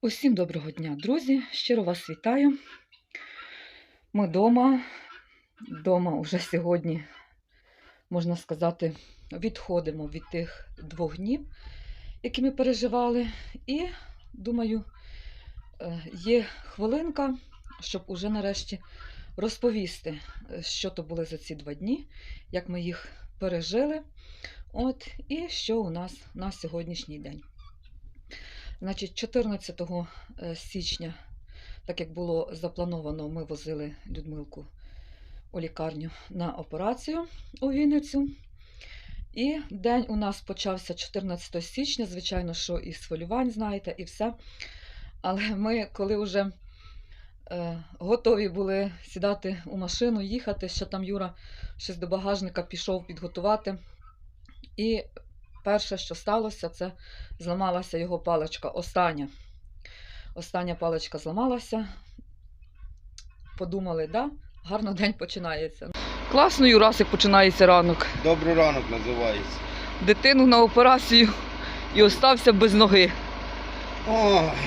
Усім доброго дня, друзі! Щиро вас вітаю. Ми вдома. Дома вже сьогодні, можна сказати, відходимо від тих двох днів, які ми переживали. І думаю, е, є хвилинка, щоб уже нарешті розповісти, що то були за ці два дні, як ми їх пережили. От, і що у нас на сьогоднішній день. Значить, 14 е, січня, так як було заплановано, ми возили Людмилку у лікарню на операцію у Вінницю. І день у нас почався 14 січня, звичайно, що із хвилювань, знаєте, і все. Але ми, коли вже е, готові були сідати у машину, їхати, ще там Юра щось до багажника пішов підготувати. І перше, що сталося, це зламалася його паличка. Остання. Остання паличка зламалася. Подумали, да, гарно день починається. Класно, Юрасик, починається ранок. Добрий ранок називається. Дитину на операцію і остався без ноги.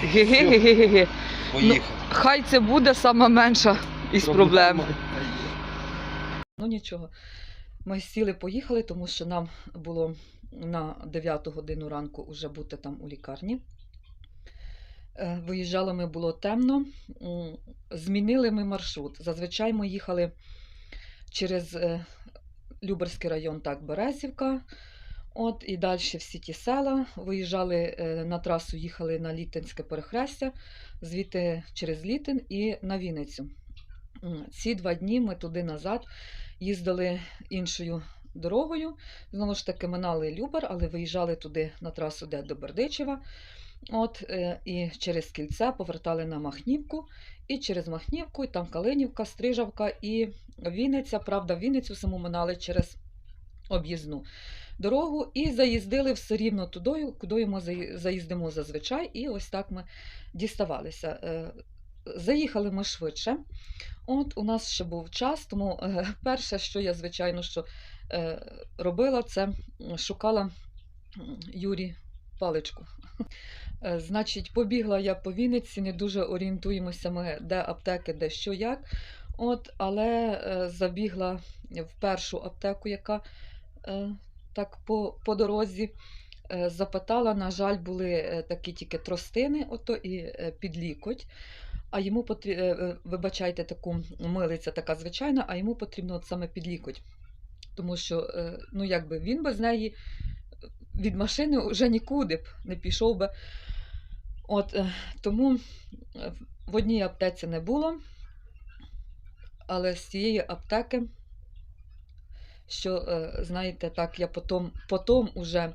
Ге-ге-ге-ге-ге. поїхав. Хай це буде сама менша із проблем. Ну нічого. Ми сіли, поїхали, тому що нам було на 9 годину ранку вже бути там у лікарні. Е, Виїжджали ми було темно. Змінили ми маршрут. Зазвичай ми їхали через е, Люберський район, так, Березівка. От, і далі всі ті села. Виїжджали е, на трасу, їхали на Літинське перехрестя, звідти через Літин і на Вінницю. Ці два дні ми туди-назад їздили іншою дорогою. Знову ж таки, минали Любар, але виїжджали туди на трасу, де до Бердичева. От, е, і через кільце повертали на Махнівку, і через Махнівку, і там Калинівка, Стрижавка і Вінниця. Правда, Вінницю саму минали через об'їзну дорогу і заїздили все рівно туди, куди ми заїздимо зазвичай. І ось так ми діставалися. Е, Заїхали ми швидше. От у нас ще був час, тому е, перше, що я, звичайно, що робила, це шукала Юрі паличку. Е, Значить, побігла я по Вінниці, не дуже орієнтуємося ми, де аптеки, де що як. От, але е, забігла в першу аптеку, яка е, так по, по дорозі. е, Запитала, на жаль, були е, такі тільки тростини, ото і е, підлікоть. А йому потрібно, вибачайте, таку милиця така звичайна, а йому потрібно от саме підлікоть. Тому що, е, ну якби він без неї від машини вже нікуди б не пішов би. От, е, тому е, в одній аптеці не було, але з цієї аптеки, що, е, знаєте, так, я потім, потім уже,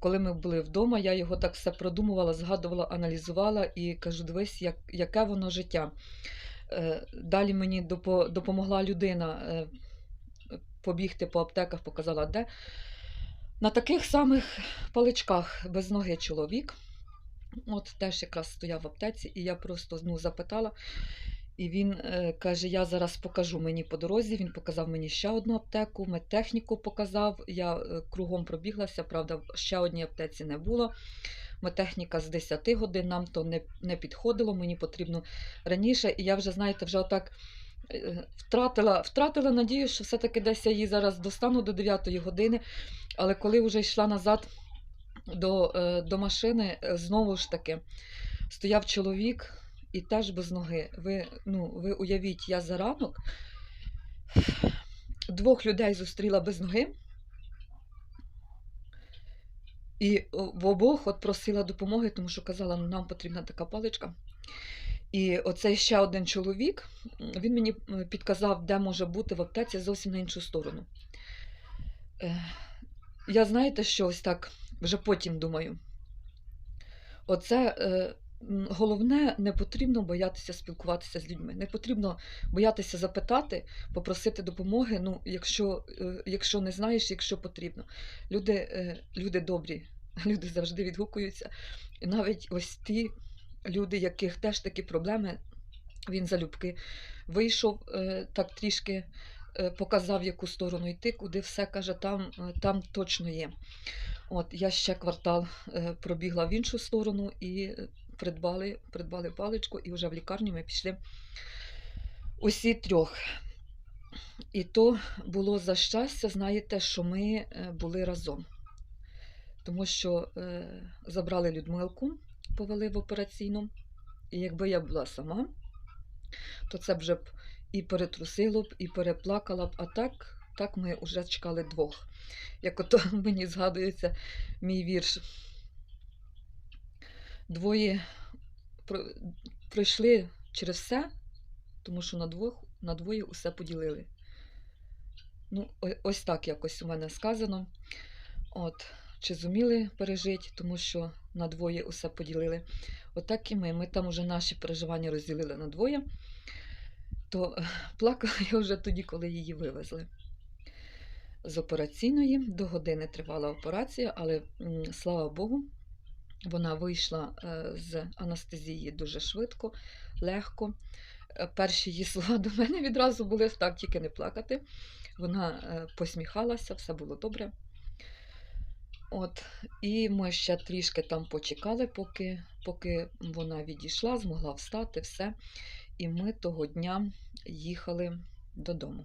коли ми були вдома, я його так все продумувала, згадувала, аналізувала і кажу, дивись, як, яке воно життя. Е, Далі мені допомогла людина е, побігти по аптеках, показала, де. На таких самих паличках без ноги чоловік. От теж якраз стояв в аптеці, і я просто ну, запитала. І він е, каже: Я зараз покажу мені по дорозі. Він показав мені ще одну аптеку, медтехніку показав. Я е, кругом пробіглася, правда, ще одній аптеці не було. Медтехніка з 10 годин, нам то не, не підходило, мені потрібно раніше. І я вже, знаєте, вже отак втратила, втратила надію, що все-таки десь я її зараз достану до 9 години. Але коли вже йшла назад до, е, до машини, е, знову ж таки, стояв чоловік і теж без ноги. Ви, ну, ви уявіть, я за ранок двох людей зустріла без ноги. І в обох от просила допомоги, тому що казала, ну нам потрібна така паличка. І оцей ще один чоловік, він мені підказав, де може бути в аптеці зовсім на іншу сторону. Е, Я знаєте, що ось так вже потім думаю. Оце е, головне, не потрібно боятися спілкуватися з людьми. Не потрібно боятися запитати, попросити допомоги, ну, якщо, е, якщо не знаєш, якщо потрібно. Люди, люди добрі, люди завжди відгукуються. І навіть ось ті люди, яких теж такі проблеми, він залюбки вийшов е, так трішки. е, Показав, яку сторону йти, куди все каже, там, е, там точно є. От я ще квартал пробігла в іншу сторону і придбали, придбали паличку, і вже в лікарню ми пішли усі трьох. І то було за щастя, знаєте, що ми були разом. Тому що забрали Людмилку, повели в операційну. І якби я була сама, то це б вже б і перетрусило б, і переплакала б. А так, так ми вже чекали двох. Як ото мені згадується мій вірш. Двоє пройшли через все, тому що на двох, на двоє усе поділили. Ну, ось так якось у мене сказано. От, чи зуміли пережити, тому що на двоє усе поділили. Отак і ми. Ми там вже наші переживання розділили на двоє, то е, плакала я вже тоді, коли її вивезли. З операційної до години тривала операція, але слава Богу, вона вийшла е, з анестезії дуже швидко, легко. Е, Перші її слова до мене відразу були так, тільки не плакати. Вона посміхалася, все було добре. От, і ми ще трішки там почекали, поки, поки вона відійшла, змогла встати, все. І ми того дня їхали додому.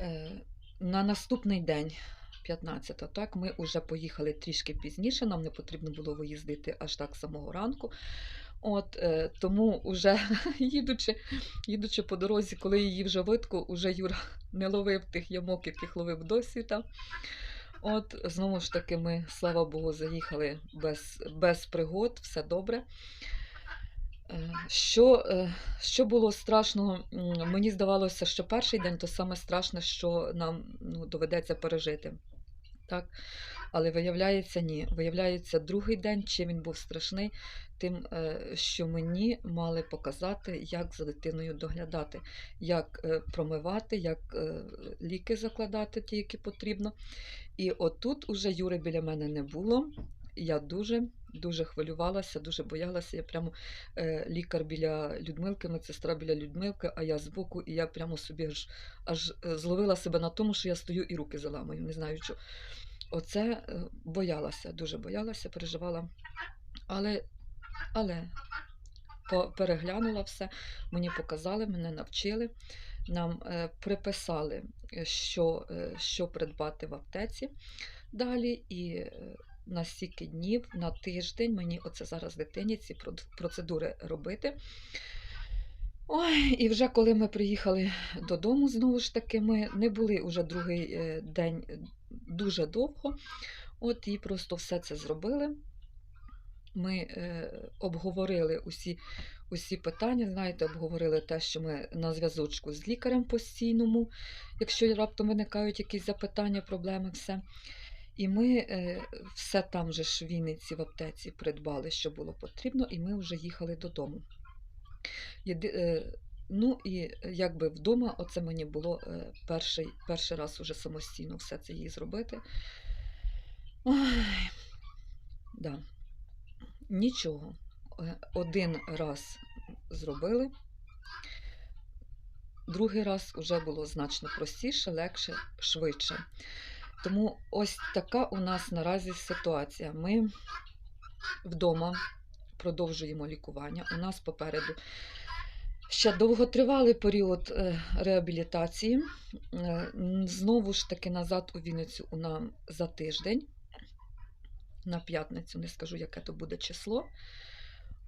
Е, на наступний день, 15 так, ми вже поїхали трішки пізніше, нам не потрібно було виїздити аж так самого ранку. От, е, тому вже їдучи, їдучи по дорозі, коли її вже видко, уже Юра не ловив тих ямок, яких ловив досі там. От, знову ж таки, ми, слава Богу, заїхали без, без пригод, все добре. Е, Що, е, що було страшного? Мені здавалося, що перший день то саме страшне, що нам ну, доведеться пережити. Так? Але виявляється, ні. Виявляється, другий день, чим він був страшний, тим, е, що мені мали показати, як за дитиною доглядати, як е, промивати, як е, ліки закладати, ті, які потрібно. І отут уже Юри біля мене не було. Я дуже дуже хвилювалася, дуже боялася. Я прямо е, лікар біля Людмилки, медсестра біля Людмилки, а я збоку, і я прямо собі аж, аж е, зловила себе на тому, що я стою і руки заламую. Не знаю, що. Оце е, боялася, дуже боялася, переживала. Але, але переглянула все, мені показали, мене навчили. Нам е, приписали, що, е, що придбати в аптеці далі. І е, на стільки днів, на тиждень мені оце зараз дитині ці процедури робити. Ой, і вже коли ми приїхали додому, знову ж таки, ми не були уже другий е, день дуже довго. От і просто все це зробили. Ми е, обговорили усі, усі питання, знаєте, обговорили те, що ми на зв'язочку з лікарем постійному, якщо раптом виникають якісь запитання, проблеми, все. І ми е, все там же ж в Вінниці в аптеці придбали, що було потрібно, і ми вже їхали додому. Єди, е, ну і якби вдома, оце мені було е, перший, перший раз уже самостійно все це їй зробити. Ой, да. Нічого. Е, Один раз зробили, другий раз вже було значно простіше, легше, швидше. Тому ось така у нас наразі ситуація. Ми вдома продовжуємо лікування. У нас попереду ще довготривалий період е, реабілітації. Е, Знову ж таки назад у Вінницю нам за тиждень. На п'ятницю не скажу, яке то буде число.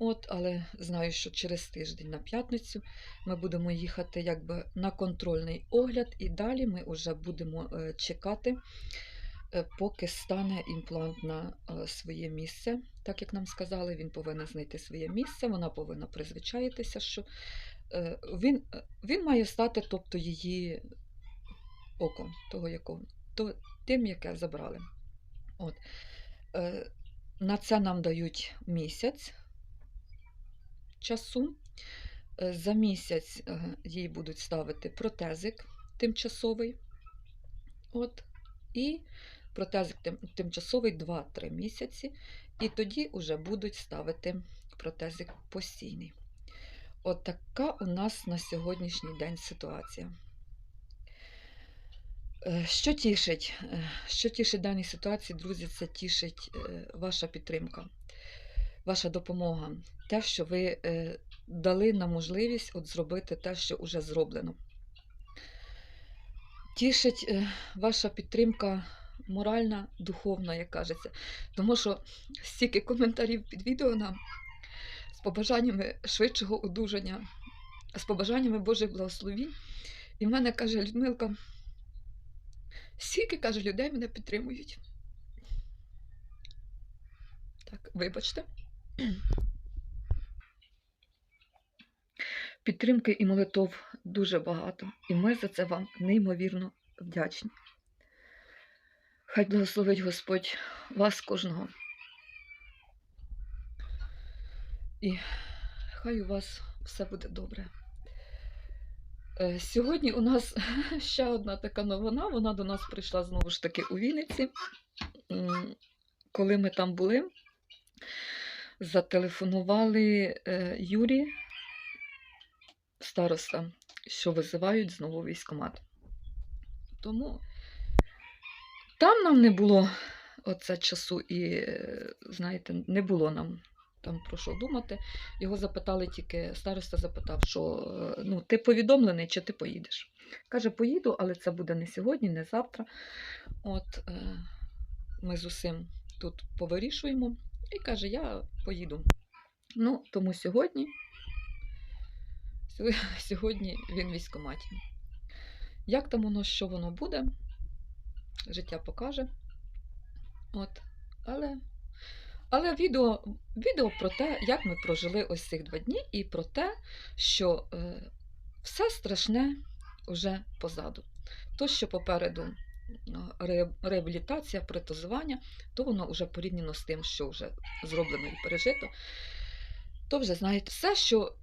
От, але знаю, що через тиждень на п'ятницю ми будемо їхати якби на контрольний огляд, і далі ми вже будемо е, чекати, е, поки стане імплант на е, своє місце. Так як нам сказали, він повинен знайти своє місце, вона повинна призвичаїтися, що він, він має стати, тобто її оком, того якого, то, тим, яке забрали. От. На це нам дають місяць часу. Е, За місяць е, їй будуть ставити протезик тимчасовий. От. І протезик тим, тимчасовий 2-3 місяці. І тоді вже будуть ставити протезик постійний. От така у нас на сьогоднішній день ситуація. Е, Що тішить? Що тішить даній ситуації, друзі, це тішить ваша підтримка. Ваша допомога, те, що ви е, дали нам можливість от зробити те, що вже зроблено. Тішить е, ваша підтримка моральна, духовна, як кажеться. Тому що стільки коментарів під відео нам з побажаннями швидшого одужання, з побажаннями Божих благословінь. І в мене каже Людмилка, стільки каже, людей мене підтримують. Так, вибачте. Підтримки і молитов дуже багато, і ми за це вам неймовірно вдячні. Хай благословить Господь вас кожного. І хай у вас все буде добре. Е, Сьогодні у нас ще одна така новина. Вона до нас прийшла знову ж таки у Вінниці. Коли ми там були, зателефонували е, Юрі, староста, що визивають знову військкомат. Тому там нам не було оце часу і, е, знаєте, не було нам там про що думати. Його запитали тільки, староста запитав, що е, ну, ти повідомлений чи ти поїдеш. Каже, поїду, але це буде не сьогодні, не завтра. От ми з усім тут повирішуємо. І каже, я поїду. Ну, тому сьогодні, сьогодні він в. Як там воно, що воно буде, життя покаже. От. Але, але відео, відео про те, як ми прожили ось цих два дні, і про те, що е, все страшне вже позаду. То, що попереду ре- реабілітація, протезування, то воно вже порівняно з тим, що вже зроблено і пережито, то вже знаєте, все, що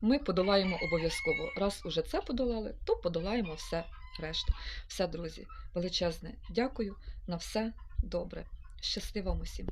ми подолаємо обов'язково. Раз уже це подолали, то подолаємо все решту. Все, друзі, величезне дякую на все добре. Щасти усім!